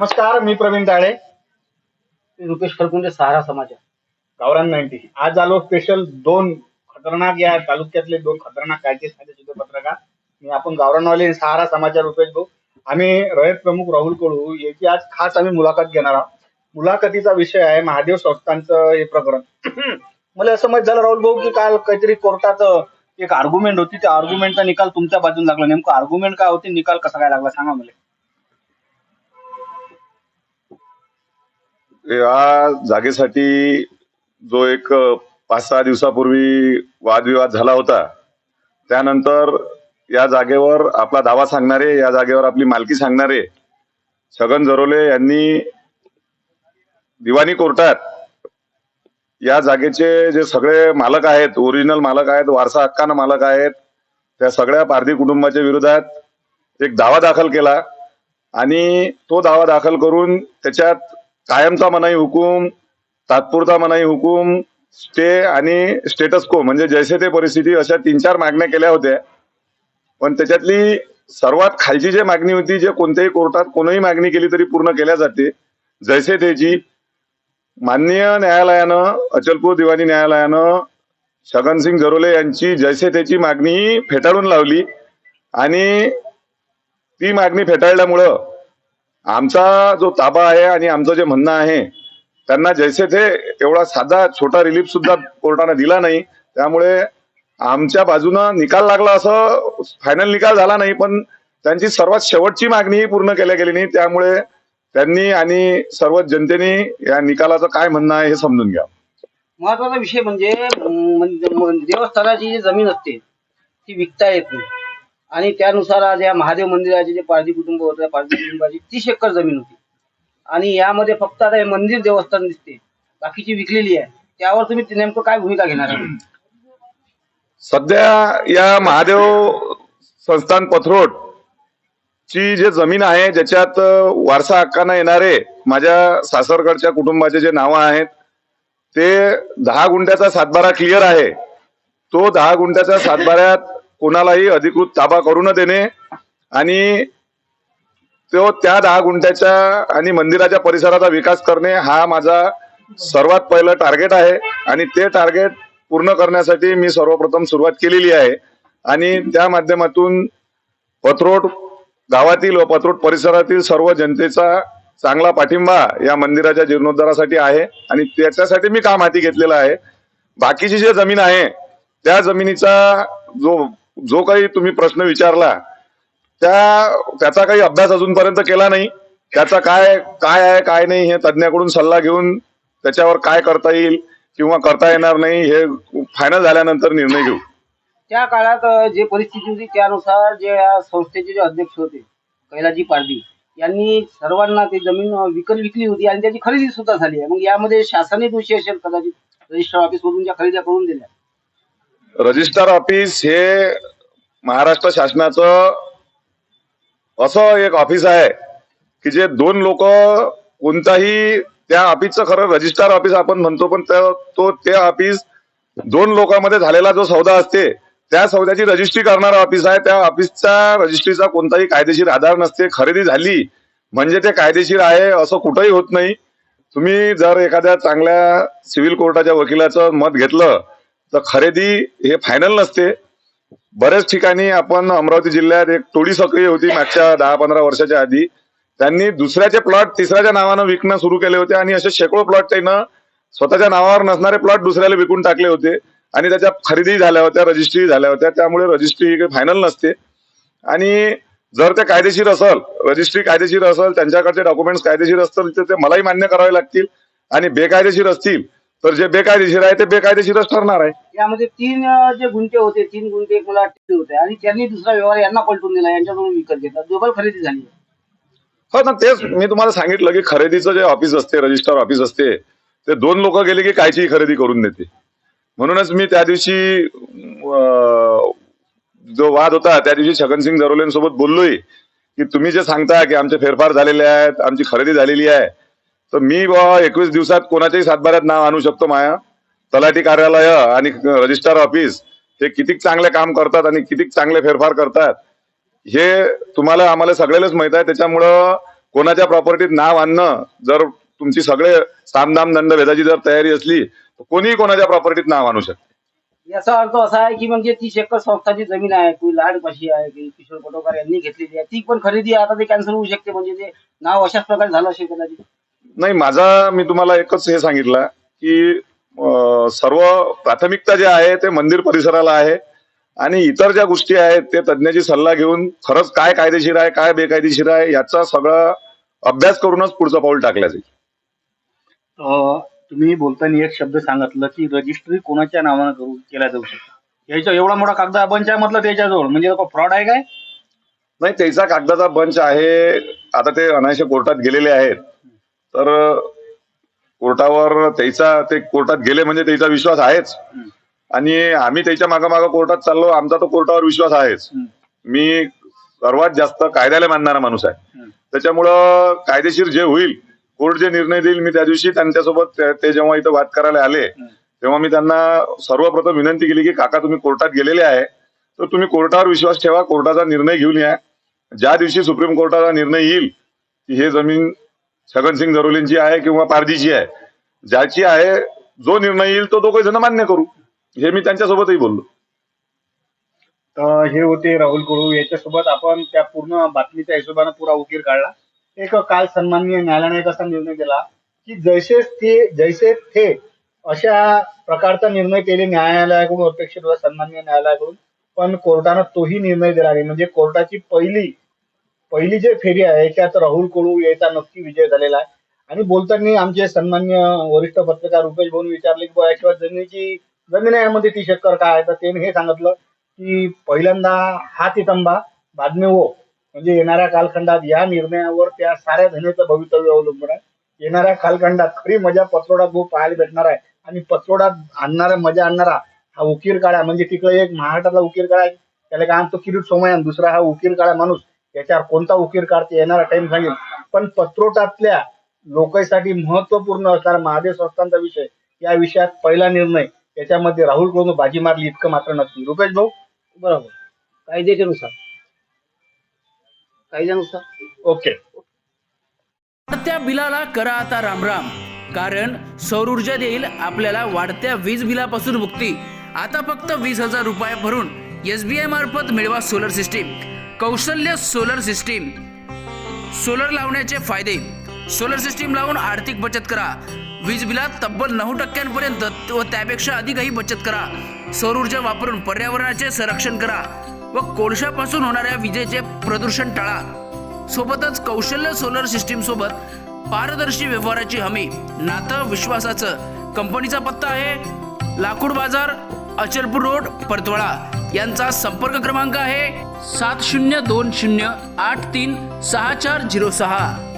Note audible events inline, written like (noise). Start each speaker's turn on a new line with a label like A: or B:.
A: नमस्कार मी प्रवीण ताळे
B: रुपेश खरकुंडे सहारा समाज.
A: गावरान नाईन्टी. आज आलो स्पेशल दोन खतरनाक या तालुक्यातले दोन खतरनाक कायदे साधे सुद्धा पत्रकार. मी आपण गावरानवाले सहारा समाचार रुपेश भाऊ. आम्ही रयत प्रमुख राहुल कडू याची आज खास आम्ही मुलाखत घेणार आहोत. मुलाखतीचा विषय आहे महादेव संस्थांचं हे प्रकरण. (clears throat) मला असं माहीत झालं राहुल भाऊ की काल काहीतरी कोर्टात एक आर्ग्युमेंट होती. त्या आर्ग्युमेंटचा निकाल तुमच्या बाजून लागला. नेमकं आर्ग्युमेंट काय होती? निकाल कसा काय लागला? सांगा मला.
C: या जागेसाठी जो एक पाच सहा दिवसापूर्वी वादविवाद झाला होता त्यानंतर या जागेवर आपला दावा सांगणारे या जागेवर आपली मालकी सांगणारे छगन जरोले यांनी दिवाणी कोर्टात या जागेचे जे सगळे मालक आहेत ओरिजिनल मालक आहेत वारसा हक्कानं मालक आहेत त्या सगळ्या पारधी कुटुंबाच्या विरोधात एक दावा दाखल केला आणि तो दावा दाखल करून त्याच्यात कायमचा मनाई हुकूम तात्पुरता मनाई हुकूम स्टे आणि स्टेटस को म्हणजे जैसे ते परिस्थिती अशा तीन चार मागण्या केल्या होत्या. पण त्याच्यातली सर्वात खालची जी मागणी होती जे कोणत्याही कोर्टात कोणीही मागणी केली तरी पूर्ण केल्या जाते. जैसे तेची माननीय न्यायालयानं अचलपूर दिवाणी न्यायालयानं छगनसिंग झरोले यांची जैसे त्याची मागणी फेटाळून लावली. आणि ती मागणी फेटाळल्यामुळं आमचा जो ताबा आहे आणि आमचं जे म्हणणं आहे त्यांना जैसे ते एवढा साधा छोटा रिलीफ सुद्धा कोर्टाने दिला नाही. त्यामुळे आमच्या बाजूनं निकाल लागला असं फायनल निकाल झाला नाही पण त्यांची सर्वात शेवटची मागणीही पूर्ण केल्या गेली नाही. त्यामुळे त्यांनी आणि सर्व जनतेने या निकालाचं काय म्हणणं आहे हे समजून घ्या.
B: महत्त्वाचा विषय म्हणजे देवस्थानाची जी जमीन असते ती विकता येत नाही. आणि त्यानुसार आज या महादेव मंदिराचे जे पारधी कुटुंब होतं पारधी कुटुंबाची तीस एकर जमीन होती. आणि यामध्ये फक्त आता हे मंदिर देवस्थान दिसते. बाकीची विकलेली आहे. त्यावर तुम्ही ते नेमकं काय भूमिका घेणार आहे?
C: सध्या या महादेव संस्थान पथरोट ची जे जमीन आहे ज्याच्यात वारसा हक्कानं येणारे माझ्या सासरकडच्या कुटुंबाचे जे नावं आहेत ते दहा गुंठ्याचा सातबारा क्लिअर आहे. तो दहा गुंठ्याच्या सातबाऱ्यात कोणालाही अधिकृत ताबा करू न देणे आणि तो त्या दहा गुंठ्याच्या आणि मंदिराच्या परिसराचा विकास करणे हा माझा सर्वात पहिलं टार्गेट आहे. आणि ते टार्गेट पूर्ण करण्यासाठी मी सर्वप्रथम सुरुवात केलेली आहे. आणि त्या माध्यमातून पथरोट गावातील व पथरोट परिसरातील सर्व जनतेचा चांगला पाठिंबा या मंदिराच्या जीर्णोद्धारासाठी आहे. आणि त्याच्यासाठी मी काम हाती घेतलेलं आहे? बाकीची जी जमीन आहे त्या जमिनीचा जो जो काही तुम्ही प्रश्न विचारला त्या त्याचा काही अभ्यास अजूनपर्यंत केला नाही. त्याचा काय काय आहे काय नाही हे तज्ज्ञाकडून सल्ला घेऊन त्याच्यावर काय करता येईल किंवा करता येणार नाही हे फायनल झाल्यानंतर निर्णय घेऊ.
B: त्या काळात जे परिस्थिती होती त्यानुसार जे या संस्थेचे जे अध्यक्ष होते कैलाजी पारदी यांनी सर्वांना ती जमीन विकत विकली होती आणि त्याची खरेदी सुद्धा झाली आहे. मग यामध्ये शासनही दोषी असेल कदाचित रजिस्टर ऑफिस मधून ज्या खरेदी करून दिल्या.
C: रजिस्टर ऑफिस हे महाराष्ट्र शासनाचं असं एक ऑफिस आहे की जे दोन लोक कोणताही त्या ऑफिसचं खरं रजिस्टर ऑफिस आपण म्हणतो पण तो ते ऑफिस दोन लोकांमध्ये झालेला जो सौदा असते त्या सौद्याची रजिस्ट्री करणारा ऑफिस आहे. त्या ऑफिसचा रजिस्ट्रीचा कोणताही कायदेशीर आधार नसते. खरेदी झाली म्हणजे ते कायदेशीर आहे असं कुठंही होत नाही. तुम्ही जर एखाद्या चांगल्या सिव्हिल कोर्टाच्या वकिलाचं मत घेतलं तर खरेदी हे फायनल नसते. बऱ्याच ठिकाणी आपण अमरावती जिल्ह्यात एक टोळी सक्रिय होती मागच्या दहा पंधरा वर्षाच्या आधी. त्यांनी दुसऱ्याचे प्लॉट तिसऱ्याच्या नावानं विकणं सुरू केले होते आणि असे शेकडो प्लॉट त्यानं स्वतःच्या नावावर नसणारे प्लॉट दुसऱ्याला विकून टाकले होते. आणि त्याच्या खरेदी झाल्या होत्या रजिस्ट्री झाल्या होत्या. त्यामुळे रजिस्ट्री फायनल नसते. आणि जर ते कायदेशीर असेल रजिस्ट्री कायदेशीर असेल त्यांच्याकडचे डॉक्युमेंट्स कायदेशीर असतील तर ते मलाही मान्य करावे लागतील. आणि बेकायदेशीर असतील तर जे बेकायदेशीर आहे ते बेकायदेशीरच ठरणार आहे.
B: यामध्ये तीन अं, जे गुंठे होते तीन गुंठे एक मला वाटते होते. आणि त्यांनी दुसरा व्यवहार यांना पलटून दिला यांच्याकडून विकत घेतला. डबल खरेदी झाली.
C: हो ना तेच मी तुम्हाला सांगितलं की खरेदीचं जे ऑफिस असते रजिस्टर ऑफिस असते ते दोन लोक गेले की कायचीही खरेदी करून देते. म्हणूनच मी त्या दिवशी अं, जो वाद होता त्या दिवशी छगनसिंग झरोलेंसोबत बोललोय की तुम्ही जे सांगता की आमचे फेरफार झालेले आहेत आमची खरेदी झालेली आहे तर मी बा एकवीस दिवसात कोणाच्याही सातबाऱ्यात नाव आणू शकतो माया. तलाठी कार्यालय आणि रजिस्टर ऑफिस हे किती चांगले काम करतात आणि किती चांगले फेरफार करतात हे तुम्हाला आम्हाला सगळ्यालाच माहीत आहे. त्याच्यामुळं कोणाच्या प्रॉपर्टीत नाव आणणं जर तुमची सगळे सामदाम दंड भेदाची जर तयारी असली तर कोणीही कोणाच्या प्रॉपर्टीत नाव आणू शकते
B: याचा अर्थ असा आहे की म्हणजे तीस एकर संस्थाची जमीन आहे कोणी लाडपाशी आहे की किशोर पटोकार यांनी घेतलेली आहे. ती पण खरेदी आता ते कॅन्सल होऊ शकते म्हणजे ते नाव अशाच प्रकारे झालं असेल कदाचित.
C: नाही माझा मी तुम्हाला एकच हे सांगितलं की सर्व प्राथमिकता जे आहे ते मंदिर परिसराला आहे आणि इतर ज्या गोष्टी आहेत ते तज्ज्ञाची सल्ला घेऊन खरंच काय कायदेशीर आहे काय बेकायदेशीर आहे याचा सगळा अभ्यास करूनच पुढचं पाऊल टाकलं जाईल.
A: तुम्ही बोलताना एक शब्द सांगितलं की रजिस्ट्री कोणाच्या नावानं करू केल्या जाऊ शकते. याच्या एवढा मोठा कागदा बंच आहे म्हटलं त्याच्याजवळ म्हणजे फ्रॉड आहे काय?
C: नाही त्याचा कागदाचा बंच आहे आता ते अनायसे कोर्टात गेलेले आहेत. तर कोर्टावर त्याचा ते कोर्टात गेले म्हणजे त्याचा विश्वास आहेच. आणि आम्ही त्याच्या मागं मागं कोर्टात चाललो आमचा तो कोर्टावर विश्वास आहेच. मी सर्वात जास्त कायद्याला मानणारा माणूस आहे. त्याच्यामुळं कायदेशीर जे होईल कोर्ट जे निर्णय देईल मी त्या दिवशी त्यांच्यासोबत ते जेव्हा इथं वाद करायला आले तेव्हा मी त्यांना सर्वप्रथम विनंती केली की काका तुम्ही कोर्टात गेलेले आहे तर तुम्ही कोर्टावर विश्वास ठेवा कोर्टाचा निर्णय घेऊन या. ज्या दिवशी सुप्रीम कोर्टाचा निर्णय येईल की हे जमीन छगनसिंग जरोलींची आहे किंवा पारजीची आहे. ज्याची आहे जो निर्णय येईल तो दोघे जण मान्य करू. हे मी त्यांच्यासोबतही बोललो.
A: हे होते राहुल कुळू. याच्यासोबत आपण त्या पूर्ण बातमीच्या हिशोबाने पुरा उकीर काढला. एक काल सन्माननीय न्यायालयाने एक असा निर्णय दिला की जैसे ते जैसे थे अशा प्रकारचा निर्णय केले न्यायालयाकडून अपेक्षित होता सन्माननीय न्यायालयाकडून. पण कोर्टानं तोही निर्णय दिला नाही. म्हणजे कोर्टाची पहिली पहिली जे फेरी आहे त्यात राहुल कोळू याचा नक्की विजय झालेला आहे. आणि बोलताना आमचे सन्मान्य वरिष्ठ पत्रकार रुपेश भाऊन विचारले की बुवा याशिवाय जमिनीची जमीन आहे मध्ये ती शक्कर काय आहे? तर त्याने हे सांगितलं की पहिल्यांदा हा तितंबा बादमे हो वो म्हणजे येणाऱ्या कालखंडात या निर्णयावर त्या साऱ्या धनेचं भवितव्य अवलंबून आहे. येणाऱ्या कालखंडात खरी मजा पत्रोडात भाऊ पाहायला भेटणार आहे आणि पत्रोडात आणणारा मजा आणणारा हा उकीर काळा म्हणजे तिकडे एक महाराष्ट्रातला उकीर काळा त्याला काय आणतो किरीट सोमयान दुसरा हा उकीर काळा माणूस याच्यावर कोणता उकीर काढते येणारा टाइम सांगेल पण पत्रोटातल्या लोकांसाठी महत्त्वपूर्ण असणारा महादेव संस्थांचा विषय या विषयात पहिला निर्णय याच्यामध्ये राहुल कोळून बाजी मारली इतकं मात्र नक्की रुपेश भाऊ?
B: बरोबर. कायद्याच्यानुसार कायद्यानुसार.
A: ओके.
D: वाढत्या बिलाला करा आता रामराम. कारण सौर ऊर्जा देईल आपल्याला वाढत्या वीज बिलापासून मुक्ती. आता फक्त वीस हजार रुपये भरून एस बी आय मार्फत मिळवा सोलर सिस्टीम कौशल्य सोलर सिस्टीम. सोलर लावण्याचे फायदे. सोलर सिस्टीम लावून आर्थिक बचत करा. वीज बिलात तब्बल नऊ टक्क्यांपर्यंत व त्यापेक्षा अधिकही बचत करा. सौर ऊर्जा वापरून पर्यावरणाचे संरक्षण करा. व कोळशापासून होणाऱ्या विजेचे प्रदूषण टाळा. सोबतच कौशल्य सोलर सिस्टीम सोबत पारदर्शी व्यवहाराची हमी. नातं विश्वासाचं. कंपनीचा पत्ता आहे लाकूड बाजार अचलपूर रोड परतवाडा. यांचा संपर्क क्रमांक आहे सात शून्य दोन शून्य आठ तीन सहा चार झिरो सहा.